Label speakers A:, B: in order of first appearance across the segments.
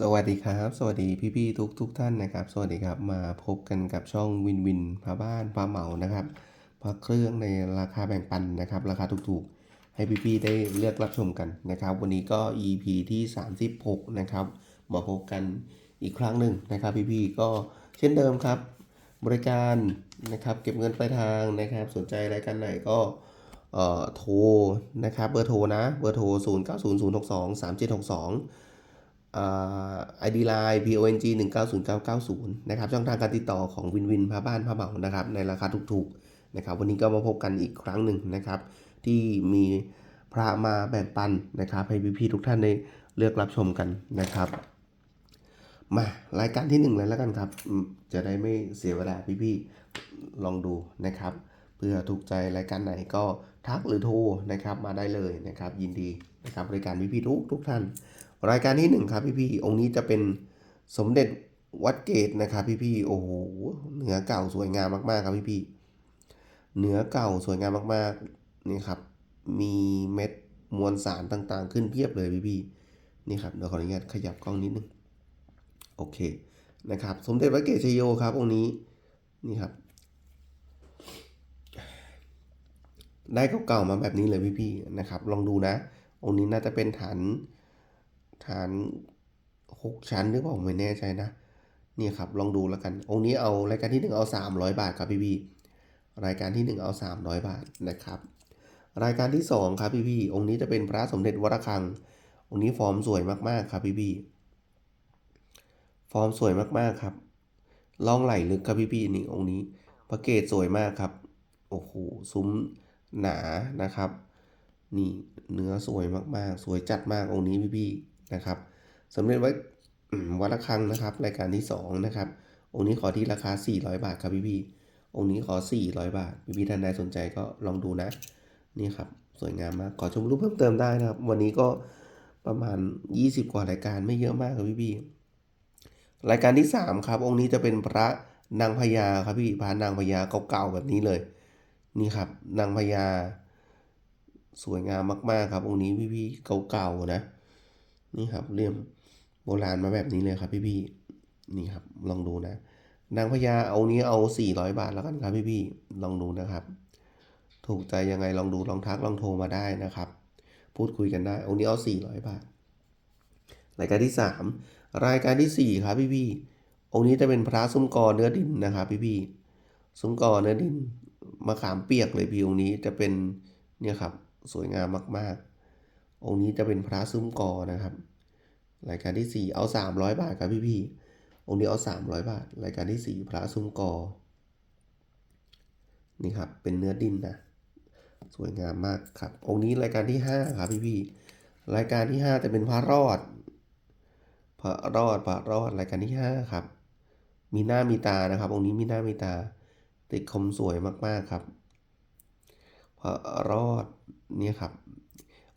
A: สวัสดีครับ สวัสดีพี่ๆทุกทุกท่านนะครับ สวัสดีครับมาพบกันกับช่องวินวินพาบ้านพาเหมานะครับพาเครื่องในราคาแบ่งปันนะครับ ราคาถูกๆ ให้พี่ๆได้เลือกรับชมกันนะครับ วันนี้ก็ EP ที่ 36 นะครับมาพบกันอีกครั้งหนึ่งนะครับพี่ๆก็เช่นเดิมครับ บริการนะครับเก็บเงินปลายทางนะครับ สนใจรายการไหนก็เอ่อโทรนะครับเบอร์โทรนะเบอร์โทร 0 อ่า ID Line PONG 190990นะครับช่องทางการติดต่อของวินวินพาบ้านพาเหมานะครับในราคาถูกๆนะครับวันนี้ก็มาพบกันอีกครั้งหนึ่งนะครับ ที่มีพระมาแบ่งปันนะครับให้พี่ๆทุกท่านได้เลือกรับชมกันนะครับ มารายการที่หนึ่งเลยแล้วกันครับ จะได้ไม่เสียเวลาพี่ๆลองดูนะครับ เพื่อถูกใจรายการไหนก็ทักหรือโทรนะครับมาได้เลยนะครับ ยินดีนะครับบริการพี่ๆทุกทุกท่าน รายการที่หนึ่งครับพี่ๆองค์นี้จะเป็นสมเด็จวัดเกตนะครับพี่ๆโอ้โหเหนือเก่าสวยงามมากๆครับพี่ๆเหนือเก่าสวยงามมากๆนี่ครับ มีเม็ดมวลสารต่างๆ ขึ้นเพียบเลยพี่ๆนี่ครับเดี๋ยวขออนุญาตขยับกล้องนิดนึงโอเคนะครับ สมเด็จวัดเกตชยโยครับองค์นี้นี่ครับ ได้เก่าๆมาแบบนี้เลยพี่ๆนะครับ ลองดูนะองค์นี้น่าจะเป็นฐาน ฐานหกชั้นหรือเปล่าผมไม่แน่ใจนะนี่ครับลองดูแล้วกัน องค์นี้เอารายการที่หนึ่งเอาสามร้อยบาทครับพี่พี่รายการที่หนึ่งเอาสามร้อยบาทนะครับ รายการที่สองครับพี่พี่องค์นี้จะเป็นพระสมเด็จวรคัง องค์นี้ฟอร์มสวยมากๆครับพี่พี่ฟอร์มสวยมากๆครับล่องไหลลึกครับพี่พี่นี่องค์นี้พระเกศสวยมากครับโอ้โหซุ้มหนานะครับ นี่เนื้อสวยมากๆ สวยจัดมากองค์นี้พี่ๆ นะครับสำเร็จไว้วัดระฆังนะครับรายการที่สองนะครับองค์นี้ขอที่ราคา 400 บาทครับพี่ๆองค์นี้ขอ 400 บาทพี่ๆท่านใดสนใจก็ลองดูนะนี่ครับสวยงามมากขอชมรูปเพิ่มเติมได้นะครับ วันนี้ก็ประมาณ 20 กว่ารายการไม่เยอะมากครับพี่ๆรายการที่ 3 ครับ องค์นี้จะเป็นพระนางพญาครับพี่พระนางพญาเก่าๆแบบนี้เลย นี่ครับ นางพญาสวยงามมากๆครับ องค์นี้พี่ๆเก่าๆนะ นี่ครับเลี่ยมโบราณมาแบบนี้เลยครับพี่ๆนี่ครับลองดูนะ นางพญาเอานี้เอา 400 บาทแล้วกันครับพี่ๆลองดูนะครับ ถูกใจยังไงลองดูลองทักลองโทรมาได้นะครับ พูดคุยกันได้องนี้เอา 400 บาท รายการที่ 3 รายการทีสี่4 ครับพี่ๆองค์นี้จะเป็นพระซุ้มกอเนื้อดินนะครับพี่ๆซุ้มกอเนื้อดินมะขามเปียกเลยพี่องค์นี้จะเป็นเนี่ยครับสวยงามมากๆ องค์นี้จะเป็นพระซุ้มกอนะครับ รายการที่ 4 เอา 300 บาทครับพี่ๆองค์นี้เอา 300 บาท รายการที่ 4 พระซุ้มกอ นี่ครับ เป็นเนื้อดินนะ สวยงามมากครับ องค์นี้รายการที่ 5 ครับพี่ๆรายการที่ 5 จะเป็นพระรอด พระรอด พระรอด รายการที่ 5 ครับ มีหน้ามีตานะครับ องค์นี้มีหน้ามีตา ติดคมสวยมากๆครับ พระรอด เนี่ยครับ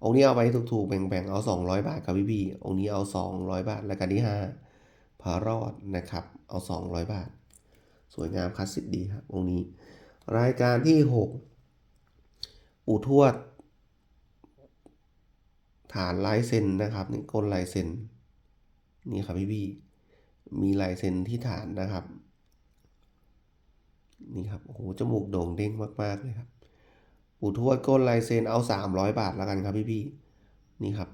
A: องค์นี้เอาไปถูกๆแบ่งๆเอา 200 บาทครับพี่พี่องค์นี้เอา 200 บาทรายการที่5พระรอดนะครับ เอา 200 บาท สวยงามคลาสสิกดีครับองค์นี้ รายการที่ 6 ปู่ทวด ฐานลายเซ็นนะครับนี่ก้นลายเซ็นนี่ครับพี่พี่มีลายเซ็นที่ฐานนะครับ นี่ครับโอ้โหจมูกโด่งเด้งมากๆเลยครับ ปู่ทวดก้นลายเซ็นเอา300บาทแล้วกันครับพี่พี่ๆนี่ครับ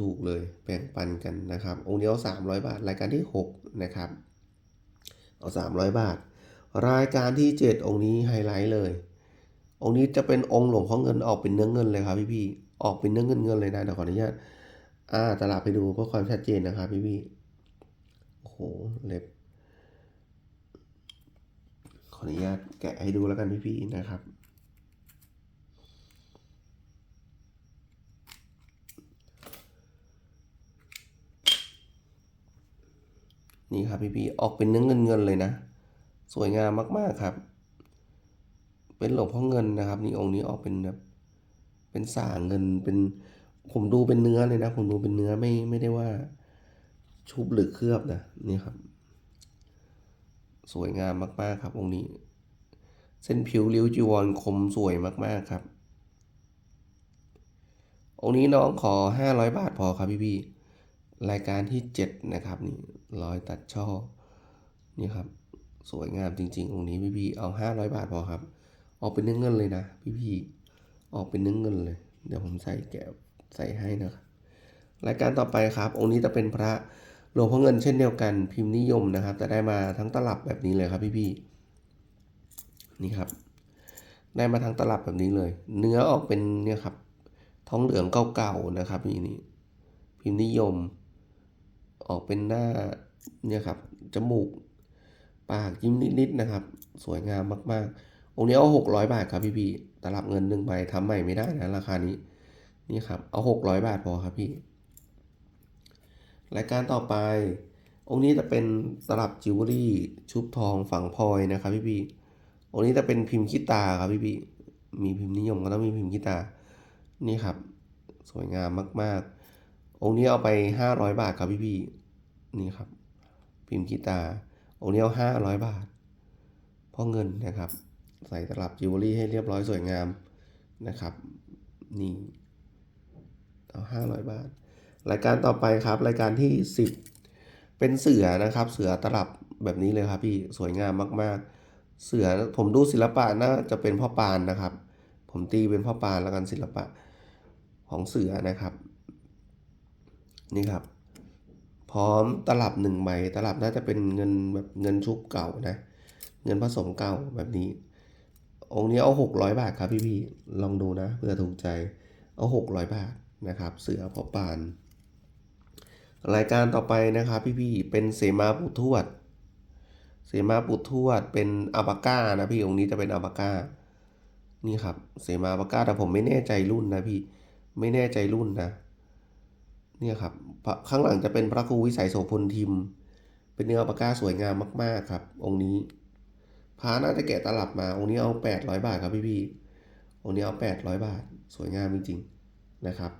A: ถูกๆเลยแบ่งปันกันนะครับ องค์เดียว300บาท รายการที่6นะครับ เอา300บาท รายการที่7องค์นี้ไฮไลท์เลย องค์นี้จะเป็นองค์หลวงพ่อเงินออกเป็นเนื้อเงินเลยครับพี่พี่ๆออกเป็นเนื้อเงินเงินเลยนะเดี๋ยวขออนุญาตอ่าตลับไปดูเพื่อความชัดเจนนะครับพี่พี่ๆโอ้โหเล็บขออนุญาตแกะให้ดูแล้วกันพี่ๆนะครับ นี่ครับพี่ๆออกเป็นเนื้อเงินเงินเลยนะ สวยงามมากๆครับ เป็นหลวงพ่อเงินนะครับ นี่องค์นี้ออกเป็นแบบเป็นสางเงินเป็นผมดูเป็นเนื้อเลยนะ ผมดูเป็นเนื้อไม่ไม่ได้ว่าชุบหรือเคลือบนะนี่ครับ สวยงามมากๆครับ องค์นี้ เส้นผิวริ้วจีวรคมสวยมากๆครับ องค์นี้น้องขอห้าร้อยบาทพอครับพี่พี่รายการที่เจ็ดนะครับนี่ รอยตัดช่อนี่ครับ สวยงามจริงๆองนี้พี่พี่ๆเอาห้าร้อยบาทพอครับ ออกเป็นเนื้อเงินเลยนะ พี่พี่ๆออกเป็นเนื้อเงินเลย เดี๋ยวผมใส่แกะใส่ให้นะครับรายการต่อไปครับ องค์นี้จะเป็นพระหลวงพ่อเงินเช่นเดียวกันพิมพ์นิยมนะครับแต่ได้มาทั้งตลับแบบนี้เลยครับพี่พี่ๆนี่ครับ ได้มาทั้งตลับแบบนี้เลย เนื้อออกเป็นเนี่ยครับทองเหลืองเก่าๆนะครับนี่นี่พิมพ์นิยม ออกเป็นหน้าเนี่ยครับจมูก ปากยิ้มนิดๆนะครับ สวยงามมากๆ องค์นี้เอาหกร้อยบาทครับพี่พี่ๆตลับเงินหนึ่งใบทำใหม่ไม่ได้นะราคานี้ นี่ครับ เอาหกร้อยบาทพอครับพี่รายการต่อไป องค์นี้จะเป็นตลับจิวเวลรี่ชุบทองฝังพลอยนะครับพี่พี่ๆองค์นี้จะเป็นพิมพ์ขี้ตาครับพี่พี่ๆมีพิมพ์นิยมก็ต้องมีพิมพ์ขี้ตา นี่ครับ สวยงามมาก ๆ องค์นี้เอาไปห้าร้อยบาทครับพี่พี่ๆ นี่ครับ พิมพ์ขี้ตาองค์นี้เอาห้าร้อยบาทเพ่อเงินนะครับ ใส่ตลับจิวเวลรี่ให้เรียบร้อยสวยงามนะครับ นี่ เอาห้าร้อยบาท รายการต่อไปครับ รายการที่สิบเป็นเสือนะครับ เสือตลับแบบนี้เลยครับพี่สวยงามมาก ๆ เสือผมดูศิลปะน่าจะเป็นพ่อปานนะครับ ผมตีเป็นพ่อปานแล้วกันศิลปะของเสือนะครับ นี่ครับ พร้อมตลับหนึ่งใบตลับน่าจะเป็นเงินแบบเงินชุบเก่านะ เงินผสมเก่าแบบนี้ องค์นี้เอาหกร้อยบาทครับพี่พี่ๆลองดูนะเพื่อถูกใจเอาหกร้อยบาทนะครับ เสือพอปาน รายการต่อไปนะครับพี่พี่ๆเป็นเสมาปุทวด เสมาปุทวดเป็นอัปาก้านะพี่องค์นี้จะเป็นอัปาก้านี่ครับเสมาอัปาก้าแต่ผมไม่แน่ใจรุ่นนะพี่ไม่แน่ใจรุ่นนะ เนี่ยครับข้างหลังจะเป็นพระครูวิสัยโสพลทิม เป็นเนื้อปาก้าสวยงามมาก ๆ ครับ องค์นี้พระน่าจะแกะตลับมา องค์นี้เอาแปดร้อยบาทครับพี่พี่องค์นี้เอาแปดร้อยบาท สวยงามจริงๆนะครับ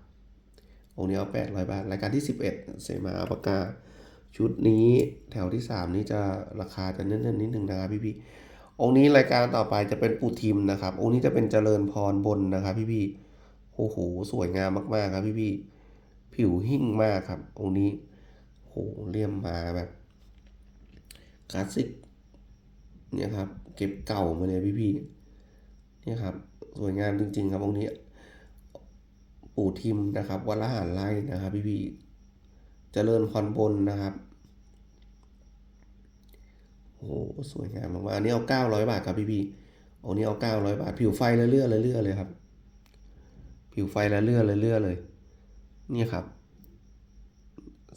A: องค์นี้เอาแปดร้อยบาท รายการที่สิบเอ็ดเสมาอัปาก้าชุดนี้แถวที่สามนี้จะราคาจะเนิ่นๆนิดนึงนะครับพี่พี่องค์นี้รายการต่อไปจะเป็นปูทิมนะครับ องค์นี้จะเป็นเจริญพรบนนะครับ พี่พี่โอ้โหสวยงามมากๆครับพี่พี่ ผิวหิ่งมากครับ องค์นี้โหเลี่ยมมาแบบคลาสสิกเนี่ยครับ เก็บเก่ามาเลยพี่พี่ๆเนี่ยครับ สวยงามจริง ๆ ครับองค์นี้ปู่ทิมนะครับวัดละหารไร่นะครับ พี่พี่ๆเจริญพรบนนะครับโอ้โหสวยงามมากๆอันนี้เอาเก้าร้อยบาทครับพี่พี่ๆอันนี้เอาเก้าร้อยบาท ผิวไฟละเลื่อละเลื่อเลยครับ ผิวไฟละเลื่อละเลื่อเลย นี่ครับ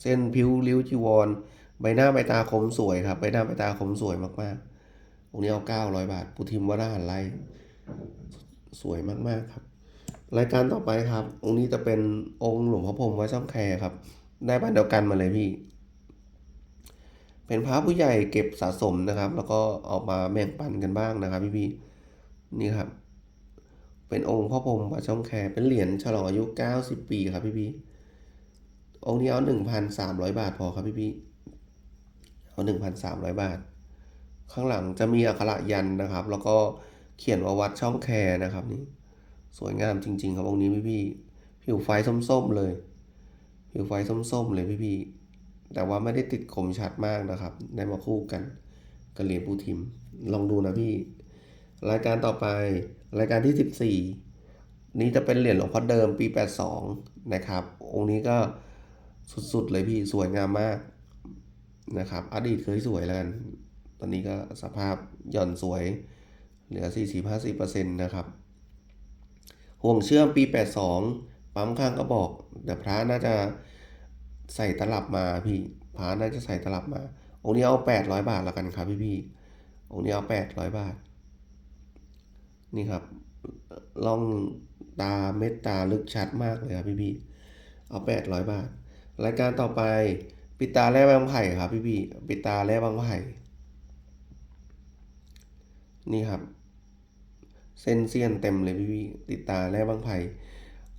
A: เส้นผิวริ้วจีวร ใบหน้าใบตาคมสวยครับ ใบหน้าใบตาคมสวยมากๆอันนี้เอาเก้าร้อยบาทปูทิมวัดละหารไรสวยมากๆครับ รายการต่อไปครับ องค์นี้จะเป็นองค์หลวงพ่อพรหมวัดช่องแคร์ครับ ได้บ้านเดียวกันมาเลยพี่ เป็นพระผู้ใหญ่เก็บสะสมนะครับ แล้วก็ออกมาแบ่งปันกันบ้างนะครับ พี่พี่นี่ครับ เป็นองค์พ่อพรมวัดช่องแคเป็นเหรียญฉลองอายุ 90 ปีครับพี่พี่องค์นี้เอา 1,300 บาทพอครับพี่พี่เอา 1,300 บาท ข้างหลังจะมีอักขระยันนะครับ แล้วก็เขียนว่าวัดช่องแคนะครับนี่สวยงามจริง ๆ ครับองค์นี้พี่พี่ผิวไฟส้มๆเลย ผิวไฟส้มๆเลยพี่พี่แต่ว่าไม่ได้ติดคมชัดมากนะครับ ได้มาคู่กันกับเหรียญปูทิม ลองดูนะพี่ รายการต่อไป รายการที่ 14 นี้จะเป็นเหรียญหลวงพ่อเดิมปี 82 นะครับ องค์นี้ก็สุดๆเลยพี่สวยงามมากนะครับ อดีตเคยสวยแล้วกัน ตอนนี้ก็สภาพหย่อนสวย เหลือ 40-50%นะครับ ห่วงเชื่อมปี 82 ปั๊มข้างก็บอกแต่พระน่าจะใส่ตลับมาพี่พระน่าจะใส่ตลับมา องค์นี้เอา 800 บาทแล้วกันครับพี่พี่ๆองค์นี้เอา 800 บาท นี่ครับล่องตาเม็ดตาลึกชัดมากเลยครับพี่พี่เอา800บาท รายการต่อไปปิดตาแร่บางไผ่ครับพี่พี่ปิดตาแร่บางไผ่นี่ครับ เส้นเสี้ยนเต็มเลยพี่พี่ติดตาแร่บางไผ่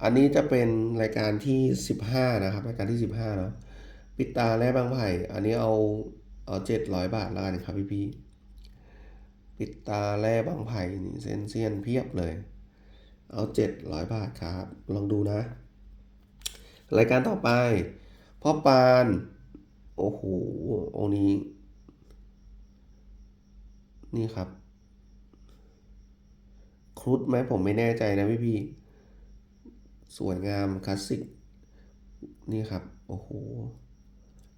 A: อันนี้จะเป็นรายการที่สิบห้านะครับรายการที่สิบห้าเนาะปิดตาแร่บางไผ่อันนี้เอาเอาเจ็ดร้อยบาทแล้วกันครับพี่พี่ ปิดตาแร่บางไผ่นี่เส้นเสี้ยนเพียบเลย เอาเจ็ดร้อยบาทครับ ลองดูนะ รายการต่อไป พ่อปาน โอ้โหองนี้ นี่ครับ ครุฑไหมผมไม่แน่ใจนะพี่พี่ สวยงามคลาสสิก นี่ครับ โอ้โห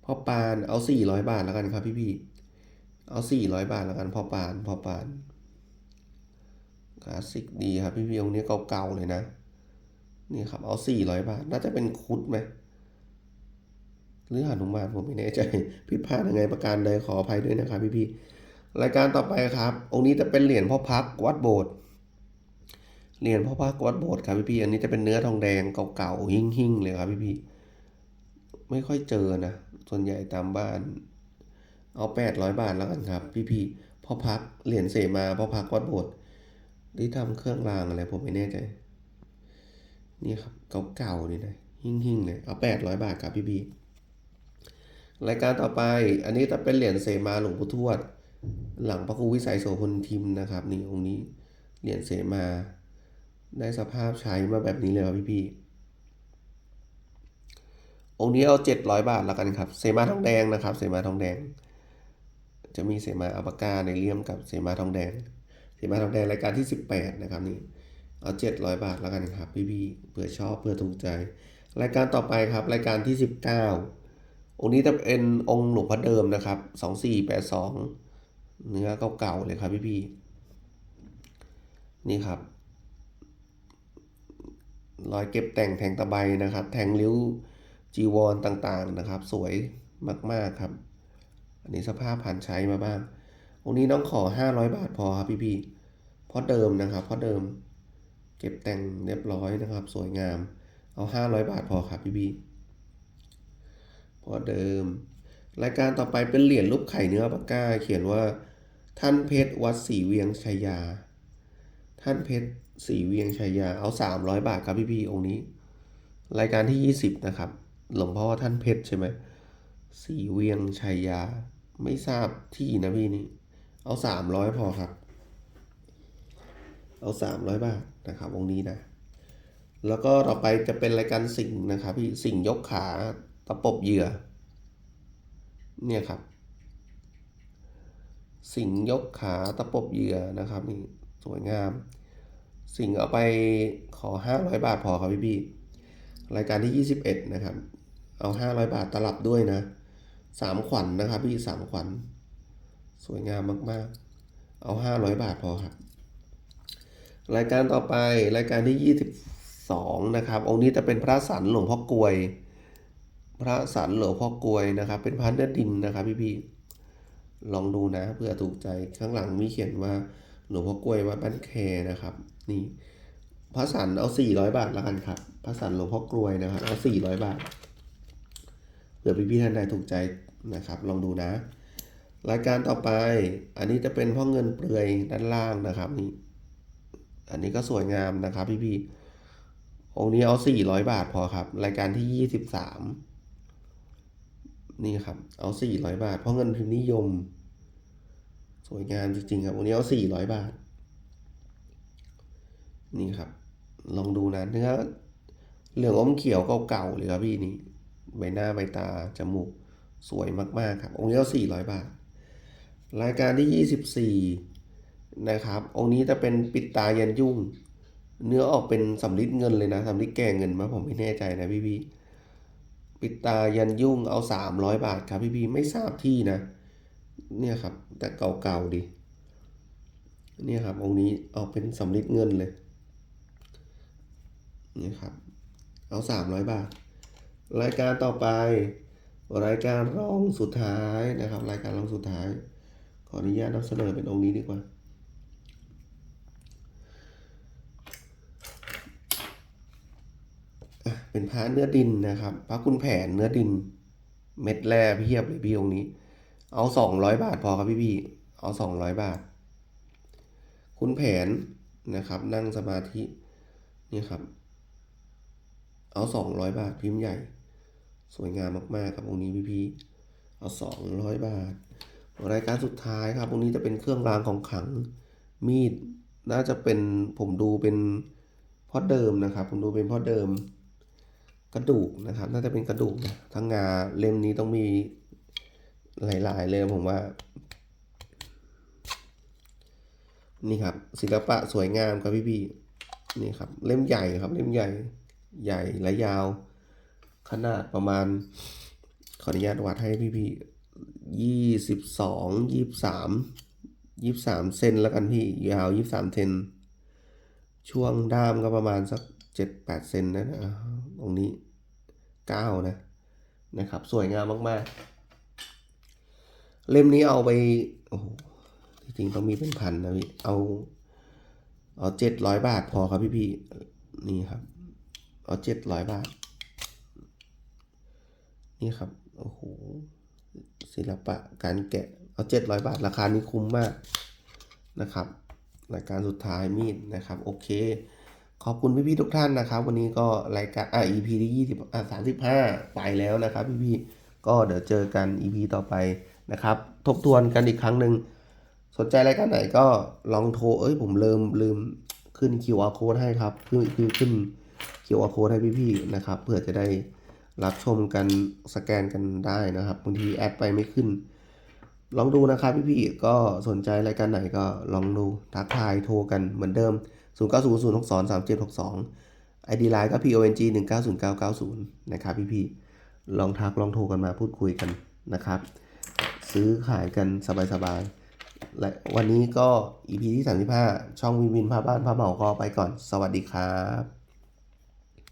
A: พ่อปานเอาสี่ร้อยบาทแล้วกันครับพี่พี่ เอาสี่ร้อยบาทแล้วกันพ่อปานพ่อปานคลาสสิกดีครับพี่พี่องค์นี้เก่าๆเลยนะ นี่ครับเอาสี่ร้อยบาท น่าจะเป็นครุฑไหมหรือหานุมานผมไม่แน่ใจผิดพลาดยังไงประการใดขออภัยด้วยนะครับพี่พี่รายการต่อไปครับ องค์นี้จะเป็นเหรียญพ่อพักวัดโบสถ์เหรียญพ่อพักวัดโบสถ์ครับพี่พี่อันนี้จะเป็นเนื้อทองแดงเก่าๆหิ่งๆเลยครับพี่พี่ไม่ค่อยเจอนะส่วนใหญ่ตามบ้าน เอาแปดร้อยบาทแล้วกันครับพี่พี่ๆพ่อพักเหรียญเสมาพ่อพักวัดโบสถ์ที่ทำเครื่องรางอะไรผมไม่แน่ใจ นี่ครับเก่าๆนี่นะหิ่งๆเลยเอาแปดร้อยบาทครับพี่พี่รายการต่อไปอันนี้จะเป็นเหรียญเสมาหลวงปู่ทวด หลังพระครูวิสัยโสพลทิมนะครับ นี่องค์นี้เหรียญเสมา ได้สภาพใช้มาแบบนี้เลยครับพี่พี่องค์นี้เอาเจ็ดร้อยบาทแล้วกันครับ เสมาทองแดงนะครับ เสมาทองแดง จะมีเสมาอัปปากาในเลี่ยมกับเสมาทองแดง เสมาทองแดงรายการที่สิบแปดนะครับนี่เอาเจ็ดร้อยบาทแล้วกันครับพี่พี่ๆเผื่อชอบเผื่อถูกใจ รายการต่อไปครับรายการที่สิบเก้าองค์นี้จะเป็นองค์หลวงพ่อเดิมนะครับสองสี่แปดสองเนื้อเก่าๆเลยครับพี่พี่ๆนี่ครับรอยเก็บแต่งแทงตะไบนะครับ แทงริ้วจีวรต่างๆนะครับ สวยมากๆครับ อันนี้สภาพผ่านใช้มาบ้างองนี้น้องขอห้าร้อยบาทพอครับพี่พี่เพราะเดิมนะครับเพราะเดิม เก็บแต่งเรียบร้อยนะครับ สวยงาม เอาห้าร้อยบาทพอครับพี่พี่พอเดิม รายการต่อไปเป็นเหรียญรูปไข่เนื้อปากก้า เขียนว่า ท่านเพชรวัดศรีเวียงชัยยา ท่านเพชรศรีเวียงชัยยา เอาสามร้อยบาทครับพี่พี่องค์นี้ รายการที่ยี่สิบนะครับ หลวงพ่อท่านเพชรใช่ไหมศรีเวียงชัยยา ไม่ทราบที่นะพี่นี่ เอาสามร้อยพอครับ เอาสามร้อยบาทนะครับองนี้นะ แล้วก็ต่อไปจะเป็นรายการสิ่งนะครับพี่สิ่งยกขาตะปบเหยื่อ เนี่ยครับ สิ่งยกขาตะปบเหยื่อนะครับนี่สวยงาม สิ่งเอาไปขอห้าร้อยบาทพอครับพี่พี่รายการที่ยี่สิบเอ็ดนะครับ เอาห้าร้อยบาทตลับด้วยนะ สามขวัญนนะครับพี่สามขวัญ สวยงามมากๆ เอาห้าร้อยบาทพอครับ รายการต่อไปรายการที่22นะครับ องค์นี้จะเป็นพระสันหลวงพ่อกลวย พระสันหลวงพ่อกลวยนะครับ เป็นพระเนื้อดินนะครับพี่พี่ๆลองดูนะเพื่อถูกใจข้างหลังมีเขียนว่าหลวงพ่อกลวยวัดบ้านแคนะครับ นี่พระสันเอา400บาทแล้วกันครับพระสันหลวงพ่อกลวยนะครับ เอา400บาท เผื่อพี่พี่ๆท่านใดถูกใจนะครับ ลองดูนะ รายการต่อไป อันนี้จะเป็นพ่องเงินเปลือยด้านล่างนะครับนี่อันนี้ก็สวยงามนะครับพี่พี่ๆองค์นี้เอาสี่ร้อยบาทพอครับ รายการที่ยี่สิบสามนี่ครับ เอาสี่ร้อยบาท เพราะเงินพิมพ์นิยม สวยงามจริงๆครับองค์นี้เอาสี่ร้อยบาท นี่ครับ ลองดูนะเนื้อเหลืองอมเขียวเก่าๆเลยครับพี่นี่ ใบหน้าใบตา จมูก สวยมาก ๆ ครับ องค์นี้เอาสี่ร้อยบาท รายการที่ยี่สิบสี่นะครับ องค์นี้จะเป็นปิดตายันยุ่ง เนื้อออกเป็นสำลิดเงินเลยนะสำลิดแก่เงินมาผมไม่แน่ใจนะพี่พี่ปิดตายันยุ่งเอาสามร้อยบาทครับพี่พี่ไม่ทราบที่นะ เนี่ยครับ แต่เก่าๆดีเนี่ยครับองค์นี้ออกเป็นสำลิดเงินเลยนี่ครับ เอาสามร้อยบาท รายการต่อไป รายการรองสุดท้ายนะครับ รายการรองสุดท้าย ขออนุญาตนำเสนอเป็นองค์นี้ดีกว่า เป็นพระเนื้อดินนะครับ พระคุณแผนเนื้อดิน เม็ดแร่เพียบเลยพี่องค์นี้ เอาสองร้อยบาทพอครับพี่พี่เอาสองร้อยบาท คุณแผนนะครับ นั่งสมาธินี่ครับเอาสองร้อยบาทพิมพ์ใหญ่ สวยงามมากๆครับองค์นี้พี่พี่ๆเอาสองร้อยบาท รายการสุดท้ายครับองค์นี้จะเป็นเครื่องรางของขลังมีดน่าจะเป็นผมดูเป็นพ่อเดิมนะครับ ผมดูเป็นพ่อเดิม กระดูกนะครับ น่าจะเป็นกระดูกนะทั้งงาเล่มนี้ต้องมีหลายๆเลยผมว่า นี่ครับ ศิลปะสวยงามครับพี่พี่ๆนี่ครับ เล่มใหญ่ครับ เล่มใหญ่ใหญ่และยาว ขนาดประมาณ ขออนุญาตวัดให้พี่พี่ยี่สิบสองยี่สามยี่สามเซนแล้วกันพี่ยาวยี่สามเซนช่วงด้ามก็ประมาณสักเจ็ดแปดเซนนะนะตรงนี้เก้านะนะครับ สวยงามมากๆ เล่มนี้เอาไปโอ้โหจริงๆต้องมีเป็นพันนะพี่เอาเอาเจ็ดร้อยบาทพอครับพี่พี่นี่ครับ เอาเจ็ดร้อยบาท นี่ครับ โอ้โห ศิลปะการแกะ เอาเจ็ดร้อยบาท ราคานี้คุ้มมากนะครับรายการสุดท้ายมีดนะครับ โอเค ขอบคุณพี่ๆทุกท่านนะครับ วันนี้ก็รายการอะ EP ที่ยี่สิบอะสามสิบห้าไปแล้วนะครับ พี่ๆก็เดี๋ยวเจอกัน EP ต่อไปนะครับ ทบทวนกันอีกครั้งหนึ่งสนใจรายการไหนก็ลองโทร เอ้ยผมลืมลืมขึ้น QR code ให้ครับ คือคือขึ้น QR code ให้พี่ๆนะครับ เพื่อจะได้ รับชมกันสแกนกันได้นะครับบางทีแอดไปไม่ขึ้น ลองดูนะครับพี่ๆก็สนใจรายการไหนก็ลองดูทักทายโทรกันเหมือนเดิม 0 9 0 0 6 2 3 7 6 2 ID Line ก็ PONG 1 9 0 9 9 0 นะครับพี่ๆลองทักลองโทรกันมาพูดคุยกันนะครับ ซื้อขายกันสบายๆและวันนี้ก็ EP ที่ 35 ช่องวินวินพาบ้านพาเหมาก็ไปก่อน สวัสดีครับ